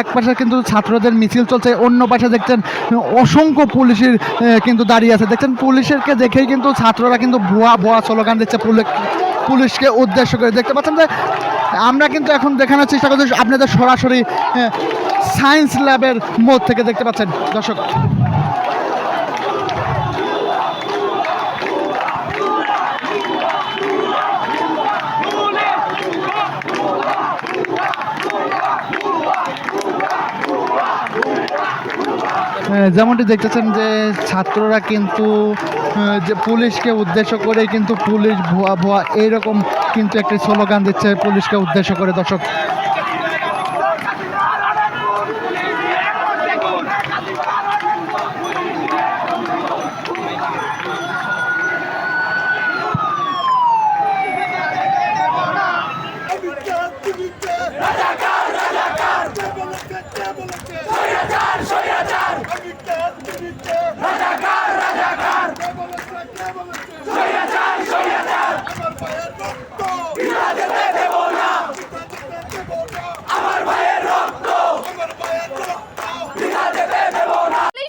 এক পাশে কিন্তু ছাত্রদের মিছিল চলছে, অন্য পাশে দেখছেন অসংখ্য পুলিশের কিন্তু দাঁড়িয়ে আছে। দেখছেন পুলিশেরকে দেখেই কিন্তু ছাত্ররা কিন্তু ভুয়া ভুয়া স্লোগান দিচ্ছে পুলিশ পুলিশকে উদ্দেশ্য করে। দেখতে পাচ্ছেন যে আমরা কিন্তু এখন দেখানোর চেষ্টা করছি আপনাদের সরাসরি সায়েন্স ল্যাবের মোড় থেকে। দেখতে পাচ্ছেন দর্শক। যেমনটি দেখতেছেন যে ছাত্ররা কিন্তু যে পুলিশকে উদ্দেশ্য করে কিন্তু পুলিশ ভুয়া ভুয়া এইরকম কিন্তু একটি স্লোগান দিচ্ছে পুলিশকে উদ্দেশ্য করে। দর্শক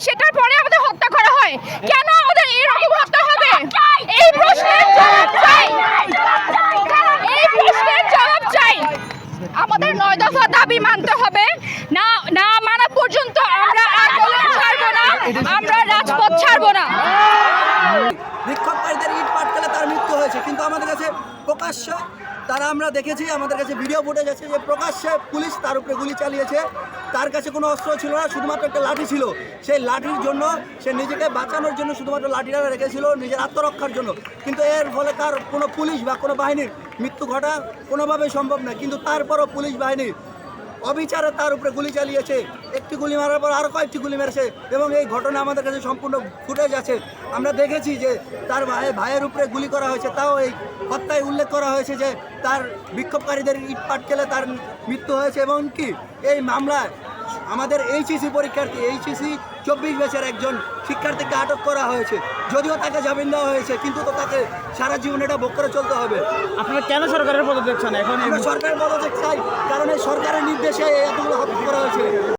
সেটার পরে আমাদের হত্যা করা হয় কেন আমাদের এরকম হত্যা হবে? এই প্রশ্নের জবাব চাই। এই প্রশ্নের জবাব চাই। আমাদের নয় দফা দাবি মানতে হবে। না না মানা পর্যন্ত আমরা আন্দোলন ছাড়বো না, আমরা রাজপথ ছাড়বো না। বিক্ষোভকারীদের ইট পাটকেলে তার মৃত্যু হয়েছে, কিন্তু আমাদের কাছে প্রকাশ্য তারা আমরা দেখেছি, আমাদের কাছে ভিডিও ফুটেজ আছে যে প্রকাশ্যে পুলিশ তার উপরে গুলি চালিয়েছে। তার কাছে কোনো অস্ত্র ছিল না, শুধুমাত্র একটা লাঠি ছিল। সেই লাঠির জন্য সে নিজেকে বাঁচানোর জন্য শুধুমাত্র লাঠিটা রেখেছিল, নিজের আত্মরক্ষার জন্য। কিন্তু এর ফলে তার কোনো পুলিশ বা কোনো বাহিনীর মৃত্যু ঘটা কোনোভাবেই সম্ভব না কিন্তু তারপরও পুলিশ বাহিনী অবিচারে তার উপরে গুলি চালিয়েছে। একটি গুলি মারার পর আরও কয়েকটি গুলি মেরেছে এবং এই ঘটনা আমাদের কাছে সম্পূর্ণ ফুটেজ আছে। আমরা দেখেছি যে তার ভাই ভাইয়ের উপরে গুলি করা হয়েছে। তাও এই হত্যায় উল্লেখ করা হয়েছে যে তার বিক্ষোভকারীদের ইট পাটকেলে তার মৃত্যু হয়েছে। এবং কি এই মামলায় আমাদের এইচএসি পরীক্ষার্থী এইচএসি চব্বিশ বছর একজন শিক্ষার্থীকে আটক করা হয়েছে। যদিও তাকে জামিন দেওয়া হয়েছে কিন্তু তো তাকে সারা জীবন এটা ভোগ করে চলতে হবে। আপনারা কেন সরকারের পদক্ষেপ চান? এখন সরকারের পদত্যাগ চাই কারণ এই সরকারের নির্দেশে এতগুলো হত্যা করা হয়েছে।